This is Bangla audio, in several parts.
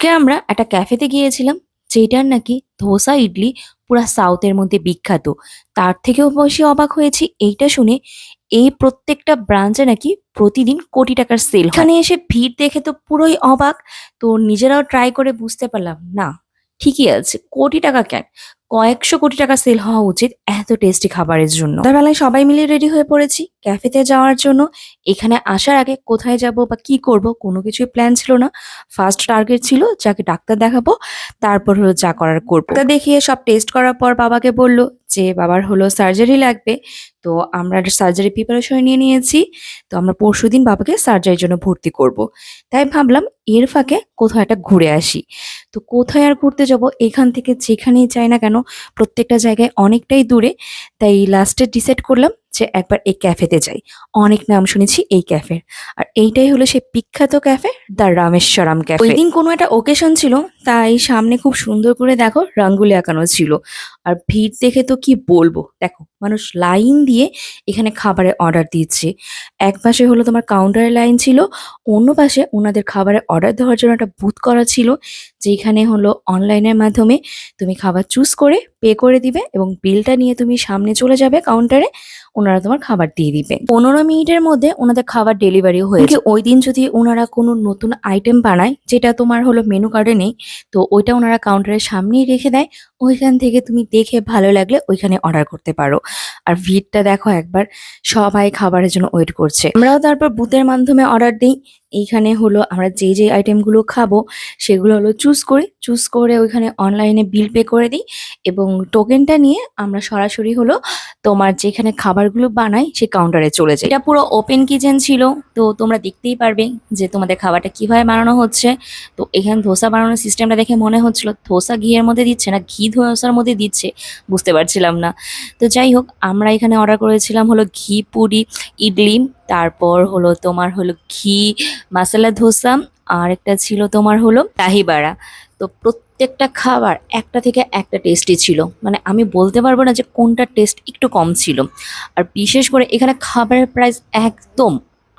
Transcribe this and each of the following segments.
আজকে আমরা একটা ক্যাফেতে গিয়েছিলাম, যেটার নাকি ধোসা ইডলি পুরা সাউথের মধ্যে বিখ্যাত। তার থেকেও বেশি অবাক হয়েছি এইটা শুনে এই প্রত্যেকটা ব্রাঞ্চে নাকি প্রতিদিন কোটি টাকার সেল এখানে এসে ভিড় দেখে তো পুরোই অবাক, তো নিজেরাও ট্রাই করে বুঝতে পারলাম, না, ঠিকই আছে, কোটি টাকা কেন? কয়েকশো কোটি টাকা সেল হওয়া উচিত এত টেস্টি খাবারের জন্য। বেলায় সবাই মিলে রেডি হয়ে পড়েছি। ক্যাফেতে যাওয়ার জন্য। এখানে আসার আগে কোথায় যাব বা কি করব কোনো কিছুই প্ল্যান ছিল না। ফার্স্ট টার্গেট ছিল যাকে ডাক্তার দেখাবো, তারপর হলো যা করার করব। তা দেখিয়ে সব টেস্ট করার পর বাবাকে বলল যে, বাবার হলো সার্জারি লাগবে। তো আমরা সার্জারি প্রিপারেশন নিয়ে নিয়েছি। তো আমরা পরশুদিন বাবাকে সার্জারির জন্য ভর্তি করব। তাই ভাবলাম এর ফাঁকে কোথাও একটা ঘুরে আসি। তো কোথায় আর ঘুরতে যাব? এখান থেকে যেখানেই চাই না কেন, প্রত্যেকটা জায়গায় অনেকটাই দূরে। তাই লাস্টে ডিসাইড করলাম যে একবার এই ক্যাফেতে যাই। অনেক নাম শুনেছি এই ক্যাফের আর এইটাই হলো সেই বিখ্যাত ক্যাফে দ্য রামেশ্বরম ক্যাফে ওই দিন কোনো একটা ওকেশন ছিল, তাই সামনে খুব সুন্দর করে দেখো, রঙ্গুলি আঁকানো ছিল। আর ভিড় দেখে তো কি বলব? দেখো, মানুষ লাইন দিয়ে এখানে খাবারের অর্ডার দিচ্ছে এক পাশে হলো তোমার কাউন্টারের লাইন ছিল, অন্য পাশে ওনাদের খাবারের অর্ডার দেওয়ার জন্য একটা বুথ করা ছিল, যেখানে হলো অনলাইনের মাধ্যমে তুমি খাবার চুজ করে পে করে দিবে এবং বিলটা নিয়ে তুমি সামনে চলে যাবে কাউন্টারে ওনারা তোমার খাবার দিয়ে দিবে। পনেরো মিনিটের মধ্যে ওনাদের খাবার ডেলিভারি হয়েছে ওই দিন যদি ওনারা কোনো নতুন আইটেম বানায়, যেটা তোমার হলো মেনু কার্ডে নেই, তো ওইটা ওনারা কাউন্টারের সামনেই রেখে দেয়। ওইখান থেকে তুমি দেখে ভালো লাগলে ওইখানে অর্ডার করতে পারো। আর ভিড়টা দেখো একবার, সবাই খাবারের জন্য ওয়েট করছে। আমরাও তারপর বুথের মাধ্যমে অর্ডার দিই। এইখানে হলো আমরা যে যে আইটেমগুলো খাব, সেগুলো হলো চুজ করি। চুজ করে ওইখানে অনলাইনে বিল পে করে দিই এবং টোকেনটা নিয়ে আমরা সরাসরি হলো তোমার যেখানে খাবারগুলো বানাই, সে কাউন্টারে চলে যাই। এটা পুরো ওপেন কিচেন ছিল, তো তোমরা দেখতেই পারবে যে তোমাদের খাবারটা কীভাবে বানানো হচ্ছে। তো এখানে ধোসা বানানোর সিস্টেমটা দেখে মনে হচ্ছিল, ধোসা ঘিয়ের মধ্যে দিচ্ছে না, ঘি ধোসার মধ্যে দিচ্ছে, বুঝতে পারছিলাম না। তো যাই হোক, আমরা এখানে অর্ডার করেছিলাম হলো ঘি, পুরি, ইডলি তারপর হলো তোমার হলো ঘি মাসালা ধোসা আর একটা ছিল তোমার হলো দাহিবাড়া। তো প্রত্যেকটা খাবার একটা থেকে একটা টেস্টি ছিল। মানে আমি বলতে পারব না যে কোনটা টেস্ট একটু কম ছিল। আর বিশেষ করে এখানে খাবারের প্রাইস একদম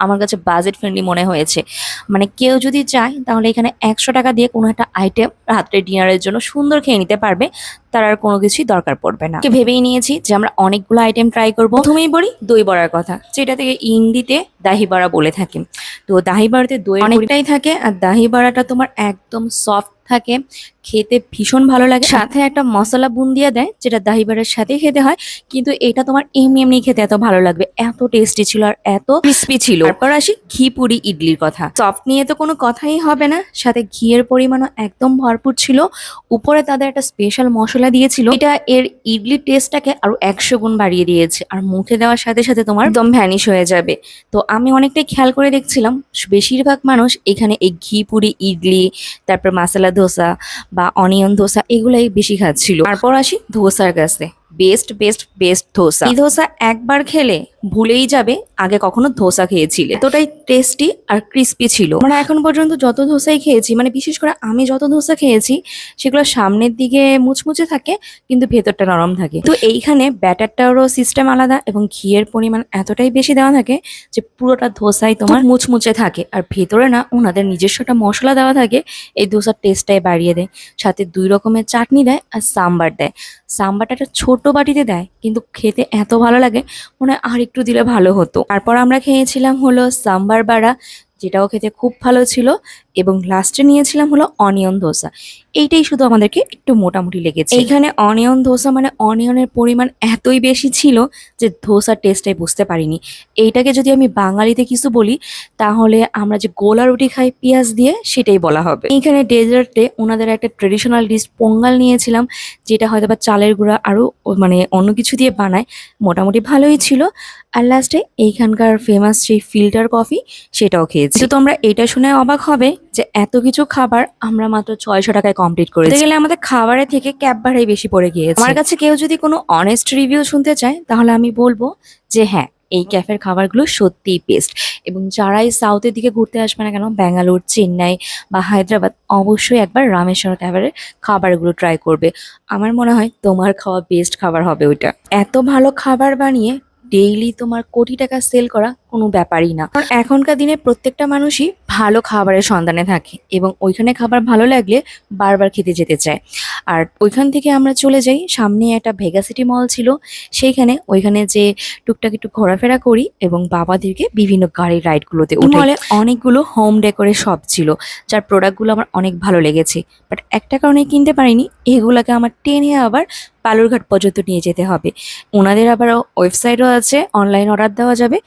আমার কাছে বাজেট ফ্রেন্ডলি মনে হয়েছে। মানে কেউ যদি চায় তাহলে এখানে একশো টাকা দিয়ে কোনো একটা আইটেম রাত্রে ডিনারের জন্য সুন্দর খেয়ে নিতে পারবে তার আর কোনো কিছুই দরকার পড়বে না। ভেবেই নিয়েছি যে আমরা অনেকগুলো আইটেম ট্রাই করব। প্রথমেই বলি দই বড়ার কথা যেটা থেকে ইংরেজিতে দাহি বড়া বলে থাকি। তো দাহি বড়াতে দই অনেকটাই থাকে আর দাহি বড়াটা তোমার একদম সফট থাকে। খেতে ভীষণ ভালো লাগে। সাথে একটা মশলা বুন্দিয়া দেয় যেটা দাহি বড়ার সাথে খেতে হয়। কিন্তু এটা তোমার এমনি এমনি খেতে এত ভালো লাগবে এত টেস্টি ছিল আর এত ক্রিস্পি ছিল। তারপর আসি ঘি পুরি ইডলির কথা। সফট নিয়ে তো কোনো কথাই হবে না সাথে ঘিয়ের পরিমাণও একদম ভরপুর ছিল। উপরে তাদের একটা স্পেশাল মশলা দিয়েছিল। এটা এর ইডলির টেস্টটাকে আরও একশো গুণ বাড়িয়ে দিয়েছে। আর মুখে দেওয়ার সাথে সাথে তোমার একদম ভ্যানিশ হয়ে যাবে। তো আমি অনেকটাই খেয়াল করে দেখছিলাম বেশিরভাগ মানুষ এখানে এই ঘি পুরি ইডলি তারপর মাসালা ধোসা বা অনিয়ন ধোসা এগুলাই বেশি খাচ্ছিল। তারপর আসি ধোসার কাছে। Best best best dosa. এই ধোসা একবার খেলে ভুলেই যাবে আগে কখনো ধোসা খেয়েছিলে। এতটাই টেস্টি আর ক্রিস্পি ছিল। মানে এখন পর্যন্ত যত ধোসাই খেয়েছি মানে বিশেষ করে আমি যত ধোসা খেয়েছি সেগুলো সামনের দিকে মুচমুচে থাকে কিন্তু ভেতরটা নরম থাকে। তো এইখানে ব্যাটারটারও সিস্টেম আলাদা এবং ঘিয়ের পরিমাণ এতটাই বেশি দেওয়া থাকে যে পুরোটা ধোসাই তোমার মুচমুচে থাকে। আর ভেতরে না ওনাদের নিজস্বটা মশলা দেওয়া থাকে এই ধোসার টেস্টটাই বাড়িয়ে দেয়। সাথে দুই রকমের চাটনি দেয় আর সাম্বার দেয়। সাম্বারটা একটা ছোট বাটিতে দেয়, কিন্তু খেতে এত ভালো লাগে, মনে হয় আর একটু দিলে ভালো হতো। তারপর আমরা খেয়েছিলাম হলো সাম্বার বাড়া, যেটাও খেতে খুব ভালো ছিল। এবং লাস্টে নিয়েছিলাম হলো অনিয়ন ধোসা। এইটাই শুধু আমাদেরকে একটু মোটামুটি লেগেছে। এখানে অনিয়ন ধোসা মানে অনিয়নের পরিমাণ এতই বেশি ছিল যে ধোসার টেস্টটাই বুঝতে পারিনি। এইটাকে যদি আমি বাঙালিতে কিছু বলি তাহলে আমরা যে গোলা রুটি খাই পেঁয়াজ দিয়ে সেটাই বলা হবে। এইখানে ডেজার্টে ওনাদের একটা ট্রেডিশনাল ডিশ পোঙ্গাল নিয়েছিলাম যেটা হয়তো বা চালের গুঁড়া আরও মানে অন্য কিছু দিয়ে বানায় মোটামুটি ভালোই ছিল। আর লাস্টে এইখানকার ফেমাস সেই ফিল্টার কফি সেটাও খেয়েছি। তো তোমরা এটা শুনে অবাক হবে যে এত কিছু খাবার আমরা মাত্র ছয়শো টাকায় কমপ্লিট করে গেলে আমাদের খাবারের থেকে ক্যাব ভাড়াই বেশি পড়ে গিয়েছে। আমার কাছে কেউ যদি কোনো অনেস্ট রিভিউ শুনতে চায় তাহলে আমি বলব যে হ্যাঁ এই ক্যাফের খাবারগুলো সত্যিই বেস্ট এবং যারাই সাউথের দিকে ঘুরতে আসবে না কেন ব্যাঙ্গালোর চেন্নাই বা হায়দ্রাবাদ অবশ্যই একবার রামেশ্বর ক্যাফের খাবারগুলো ট্রাই করবে। আমার মনে হয় তোমার খাওয়া বেস্ট খাবার হবে ওইটা। এত ভালো খাবার বানিয়ে ডেইলি তোমার কোটি টাকা সেল করা কোনো ব্যাপারই না। কারণ এখনকার দিনে প্রত্যেকটা মানুষই ভালো খাবারের সন্ধানে থাকে এবং ওইখানে খাবার ভালো লাগলে বারবার খেতে যেতে চায়। আর ওইখান থেকে আমরা চলে যাই সামনে একটা ভেগা সিটি মল ছিল সেইখানে ওইখানে যে টুকটাক একটু ঘোরাফেরা করি এবং বাবাদেরকে বিভিন্ন গাড়ির রাইডগুলোতে উঠে মলে অনেকগুলো হোম ডেকোরের শপ ছিল যার প্রোডাক্টগুলো আমার অনেক ভালো লেগেছে। বাট একটা কারণে কিনতে পারিনি এগুলোকে আমার টেনে আবার বালুরঘাট পর্যন্ত নিয়ে যেতে হবে। ওনাদের আবার ওয়েবসাইটও আছে অনলাইন অর্ডার দেওয়া যাবে।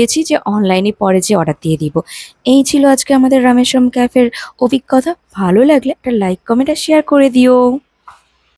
ভেবেছি যে অনলাইনে পরে যে অর্ডার দিয়ে দিব। এই ছিল আজকে আমাদের রামেশ্বরম ক্যাফের অভিজ্ঞতা। ভালো লাগলে একটা লাইক কমেন্ট আর শেয়ার করে দিও।